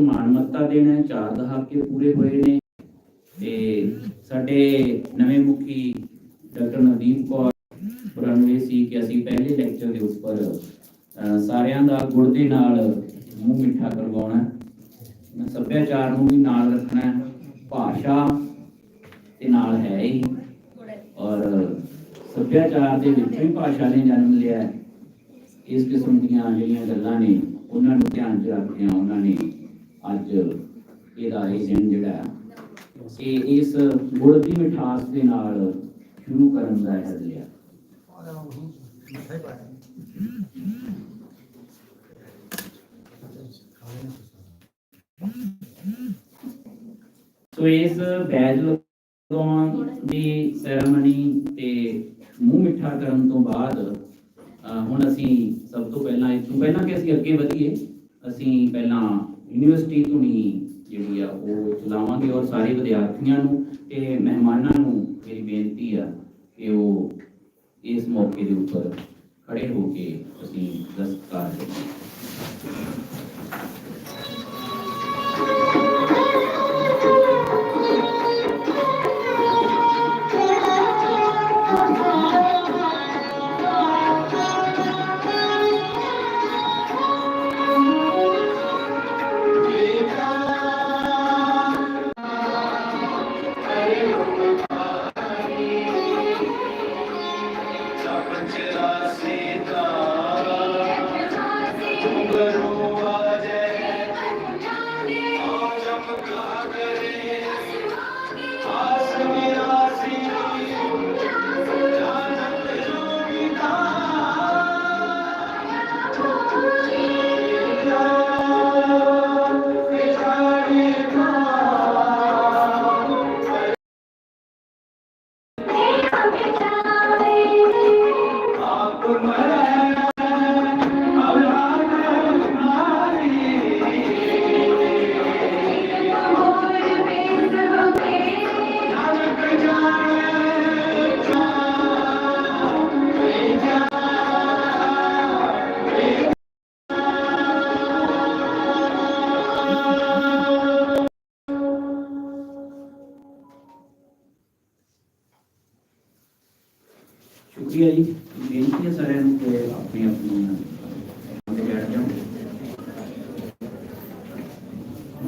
ਮਾਨਮੱਤਾ ਦੇਣਾ ਚਾਰ ਦਹਾਕੇ ਪੂਰੇ ਹੋਏ ਨੇ ਤੇ ਸਾਡੇ ਨਵੇਂ ਮੁਖੀ ਡਾਕਟਰ ਨਵਦੀਪ ਕੌਰ ਹੋਰਾਂ ਸੀ ਕਿ ਅਸੀਂ ਪਹਿਲੇ ਲੈਕਚਰ ਦੇ ਉੱਪਰ ਸਾਰਿਆਂ ਦਾ ਗੁੜ ਦੇ ਨਾਲ ਮੂੰਹ ਮਿੱਠਾ ਕਰਵਾਉਣਾ ਸੱਭਿਆਚਾਰ ਨੂੰ ਵੀ ਨਾਲ ਰੱਖਣਾ ਭਾਸ਼ਾ ਤੇ ਨਾਲ ਹੈ ਹੀ। ਔਰ ਸੱਭਿਆਚਾਰ ਦੇ ਵਿੱਚੋਂ ਹੀ ਭਾਸ਼ਾ ਨੇ ਜਨਮ ਲਿਆ ਇਸ ਕਿਸਮ ਦੀਆਂ ਜਿਹੜੀਆਂ ਗੱਲਾਂ ਨੇ, ਉਹਨਾਂ ਨੂੰ ਧਿਆਨ 'ਚ ਰੱਖਦਿਆਂ ਉਹਨਾਂ ਨੇ ਅੱਜ ਇਹਦਾ ਇਹ ਦਿਨ ਜਿਹੜਾ ਇਹ ਇਸ ਗੁੜ ਦੀ ਮਿਠਾਸ ਦੇ ਨਾਲ ਸ਼ੁਰੂ ਕਰਨ ਦਾ ਹੈ ਲਿਆ। ਸੋ ਇਸ ਬੈਜ ਲਗਾਉਣ ਦੀ ਸੈਰੇਮਨੀ ਤੇ ਮੂੰਹ ਮਿੱਠਾ ਕਰਨ ਤੋਂ ਬਾਅਦ ਹੁਣ ਅਸੀਂ ਸਭ ਤੋਂ ਪਹਿਲਾਂ, ਇਸ ਤੋਂ ਪਹਿਲਾਂ ਕਿ ਅਸੀਂ ਅੱਗੇ ਵਧੀਏ, ਅਸੀਂ ਪਹਿਲਾਂ ਯੂਨੀਵਰਸਿਟੀ ਤੋਂ ਹੀ ਜਿਹੜੀ ਆ ਉਹ ਚਲਾਵਾਂਗੇ ਔਰ ਸਾਰੇ ਵਿਦਿਆਰਥੀਆਂ ਨੂੰ ਤੇ ਮਹਿਮਾਨਾਂ ਨੂੰ ਮੇਰੀ ਬੇਨਤੀ ਆ ਕਿ ਉਹ ਇਸ ਮੌਕੇ ਦੇ ਉੱਪਰ ਖੜੇ ਹੋ ਕੇ ਅਸੀਂ ਦਸਤਕਾਰ ਕਰੀਏ ਸ਼ੁਕਰੀਆ ਜੀ ਬੇਨਤੀ ਹੈ ਸਾਰਿਆਂ ਨੂੰ ਕਿ ਆਪਣੀ ਆਪਣੀ ਬੈਠ ਜਾਓ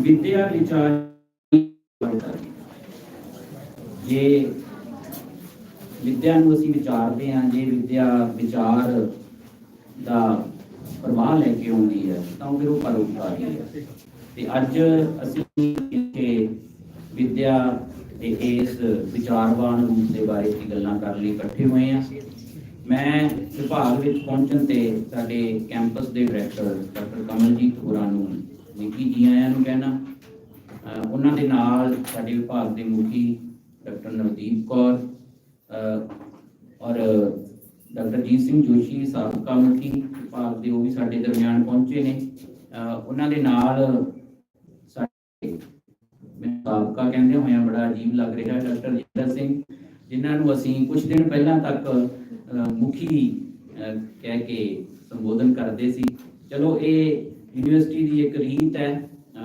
ਵਿਦਿਆ ਵਿਚਾਰ ਜੇ ਵਿਦਿਆ ਨੂੰ ਅਸੀਂ ਵਿਚਾਰਦੇ ਹਾਂ, ਜੇ ਵਿਦਿਆ ਵਿਚਾਰ ਦਾ ਪ੍ਰਵਾਹ ਲੈ ਕੇ ਆਉਂਦੀ ਹੈ, ਤਾਂ ਫਿਰ ਉਹ ਪਰਉਪਕਾਰੀ ਹੈ। ਤੇ ਅੱਜ ਅਸੀਂ ਇੱਥੇ ਵਿਦਿਆ ਦੇ ਇਸ ਵਿਚਾਰਵਾਨ ਰੂਪ ਦੇ ਬਾਰੇ ਦੀ ਗੱਲਾਂ ਕਰਨ ਲਈ ਇਕੱਠੇ ਹੋਏ ਹਾਂ। ਮੈਂ ਵਿਭਾਗ ਵਿੱਚ ਪਹੁੰਚਣ ਤੇ ਸਾਡੇ ਕੈਂਪਸ ਦੇ ਡਾਇਰੈਕਟਰ ਡਾਕਟਰ ਕਮਲਜੀਤ ਹੋਰਾਂ ਨੂੰ, ਨਿੱਕੀ ਜੀ ਆਇਆਂ ਨੂੰ ਕਹਿਣਾ ਉਹਨਾਂ ਦੇ ਨਾਲ ਸਾਡੇ ਵਿਭਾਗ ਦੇ ਮੁਖੀ ਡਾਕਟਰ ਨਵਦੀਪ ਕੌਰ ਔਰ ਡਾਕਟਰ ਜੀਤ ਸਿੰਘ ਜੋਸ਼ੀ, ਸਾਬਕਾ ਮੁਖੀ ਵਿਭਾਗ ਦੇ ਉਹ ਵੀ ਸਾਡੇ ਦਰਮਿਆਨ ਪਹੁੰਚੇ ਨੇ। ਉਹਨਾਂ ਦੇ ਨਾਲ ਸਾਡੇ ਮੈਨੂੰ ਸਾਬਕਾ ਕਹਿੰਦੇ ਹੋਇਆ ਬੜਾ ਅਜੀਬ ਲੱਗ ਰਿਹਾ ਡਾਕਟਰ ਜਿੰਦਰ ਸਿੰਘ ਜਿਨ੍ਹਾਂ ਨੂੰ ਅਸੀਂ ਕੁਝ ਦਿਨ ਪਹਿਲਾਂ ਤੱਕ ਮੁਖੀ ਕਹਿ ਕੇ ਸੰਬੋਧਨ ਕਰਦੇ ਸੀ। ਚਲੋ ਇਹ ਯੂਨੀਵਰਸਿਟੀ ਦੀ ਇੱਕ ਰੀਤ ਹੈ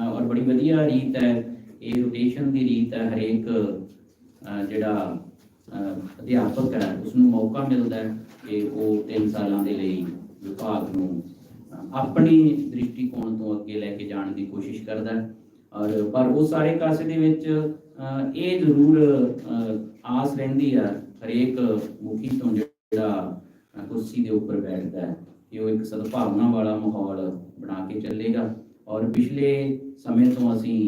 ਔਰ ਬੜੀ ਵਧੀਆ ਰੀਤ ਹੈ। ਇਹ ਰੋਟੇਸ਼ਨ ਦੀ ਰੀਤ ਹੈ ਹਰੇਕ ਜਿਹੜਾ ਅਧਿਆਪਕ ਹੈ ਉਸ ਨੂੰ ਮੌਕਾ ਮਿਲਦਾ ਹੈ ਕਿ ਉਹ 3 ਸਾਲਾਂ ਦੇ ਲਈ ਵਿਭਾਗ ਨੂੰ ਅਹ, ਆਪਣੀ ਦ੍ਰਿਸ਼ਟੀਕੋਣ ਤੋਂ ਅੱਗੇ ਲੈ ਕੇ ਜਾਣ ਦੀ ਕੋਸ਼ਿਸ਼ ਕਰਦਾ ਹੈ। ਔਰ ਪਰ ਉਹ ਸਾਰੇ ਕਾਸੇ ਦੇ ਵਿੱਚ ਇਹ ਜ਼ਰੂਰ ਆਸ ਰਹਿੰਦੀ ਆ ਹਰੇਕ ਮੁਖੀ ਤੋਂ ਜਿਹੜਾ ਕੁਰਸੀ ਦੇ ਉੱਪਰ ਬੈਠਦਾ ਹੈ ਕਿ ਉਹ ਇੱਕ ਸਦਭਾਵਨਾ ਵਾਲਾ ਮਾਹੌਲ ਬਣਾ ਕੇ ਚੱਲੇਗਾ। ਔਰ ਪਿਛਲੇ ਸਮੇਂ ਤੋਂ ਅਸੀਂ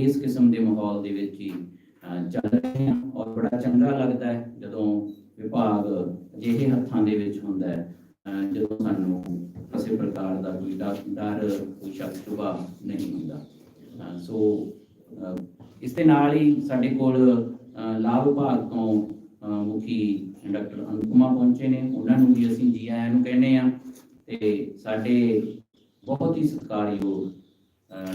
ਇਸ ਕਿਸਮ ਦੇ ਮਾਹੌਲ ਦੇ ਵਿੱਚ ਹੀ ਚੱਲ ਰਹੇ ਹਾਂ ਔਰ ਬੜਾ ਚੰਗਾ ਲੱਗਦਾ ਹੈ ਜਦੋਂ ਵਿਭਾਗ ਅਜਿਹੇ ਹੱਥਾਂ ਦੇ ਵਿੱਚ ਹੁੰਦਾ ਹੈ ਜਦੋਂ ਸਾਨੂੰ ਕਿਸੇ ਪ੍ਰਕਾਰ ਦਾ ਕੋਈ ਡਰ ਡਰ, ਕੋਈ ਸ਼ੱਕ ਸ਼ੁਬਾ ਨਹੀਂ ਹੁੰਦਾ। ਸੋ ਇਸ ਦੇ ਨਾਲ ਹੀ ਸਾਡੇ ਕੋਲ ਲਾਭ ਵਿਭਾਗ ਤੋਂ ਮੁਖੀ ਡਾਕਟਰ ਅਨੁਪਮਾ ਪਹੁੰਚੇ ਨੇ। ਉਹਨਾਂ ਨੂੰ ਵੀ ਅਸੀਂ ਜੀ ਆਇਆਂ ਨੂੰ ਕਹਿੰਦੇ ਆ ਤੇ ਸਾਡੇ ਬਹੁਤ ਹੀ ਸਤਿਕਾਰਯੋਗ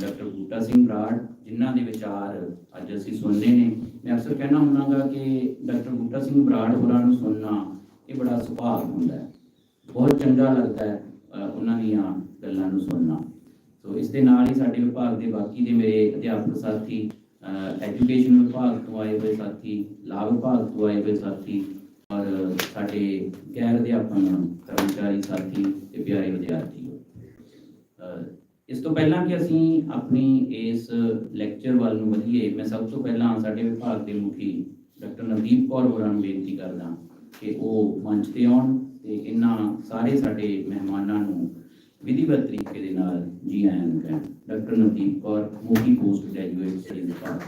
ਡਾਕਟਰ ਬੂਟਾ ਸਿੰਘ ਬਰਾੜ, ਜਿਨ੍ਹਾਂ ਦੇ ਵਿਚਾਰ ਅੱਜ ਅਸੀਂ ਸੁਣਦੇ ਨੇ। ਮੈਂ ਅਕਸਰ ਕਹਿਣਾ ਹੁੰਨਾਗਾ ਕਿ ਡਾਕਟਰ ਬੂਟਾ ਸਿੰਘ ਬਰਾੜ ਹੋਰਾਂ ਨੂੰ ਸੁਣਨਾ ਇਹ ਬੜਾ ਸੁਭਾਗ ਹੁੰਦਾ ਹੈ। ਬਹੁਤ ਚੰਗਾ ਲੱਗਦਾ ਹੈ ਉਹਨਾਂ ਦੀਆਂ ਗੱਲਾਂ ਨੂੰ ਸੁਣਨਾ। ਸੋ ਇਸ ਦੇ ਨਾਲ ਹੀ ਸਾਡੇ ਵਿਭਾਗ ਦੇ ਬਾਕੀ ਦੇ ਮੇਰੇ ਅਧਿਆਪਕ ਸਾਥੀ ਐਜੂਕੇਸ਼ਨ ਵਿਭਾਗ ਤੋਂ ਆਏ ਹੋਏ ਸਾਥੀ, ਲਾਭ ਵਿਭਾਗ ਤੋਂ ਆਏ ਹੋਏ ਸਾਥੀ ਔਰ ਸਾਡੇ ਗੈਰ ਅਧਿਆਪਨ ਕਰਮਚਾਰੀ ਸਾਥੀ ਤੇ ਪਿਆਰੇ ਵਿਦਿਆਰਥੀਓ ਇਸ ਤੋਂ ਪਹਿਲਾਂ ਕਿ ਅਸੀਂ ਆਪਣੀ ਇਸ ਲੈਕਚਰ ਵੱਲ ਨੂੰ ਵਧੀਏ, ਮੈਂ ਸਭ ਤੋਂ ਪਹਿਲਾਂ ਸਾਡੇ ਵਿਭਾਗ ਦੇ ਮੁਖੀ ਡਾਕਟਰ ਨਵਦੀਪ ਕੌਰ ਹੋਰਾਂ ਨੂੰ ਬੇਨਤੀ ਕਰਦਾ ਕਿ ਉਹ ਮੰਚ ਤੇ ਆਉਣ ਤੇ ਇਹਨਾਂ ਸਾਰੇ ਸਾਡੇ ਮਹਿਮਾਨਾਂ ਨੂੰ ਵਿਧੀਵਤ ਤਰੀਕੇ ਦੇ ਨਾਲ ਜੀ ਆਇਆਂ ਨੂੰ ਕਹਿਣ। ਡਾਕਟਰ ਨਵਦੀਪ ਕੌਰ ਮੁਖੀ ਪੋਸਟ ਗ੍ਰੈਜੂਏਟ ਸਟੱਡੀ ਵਿਭਾਗ।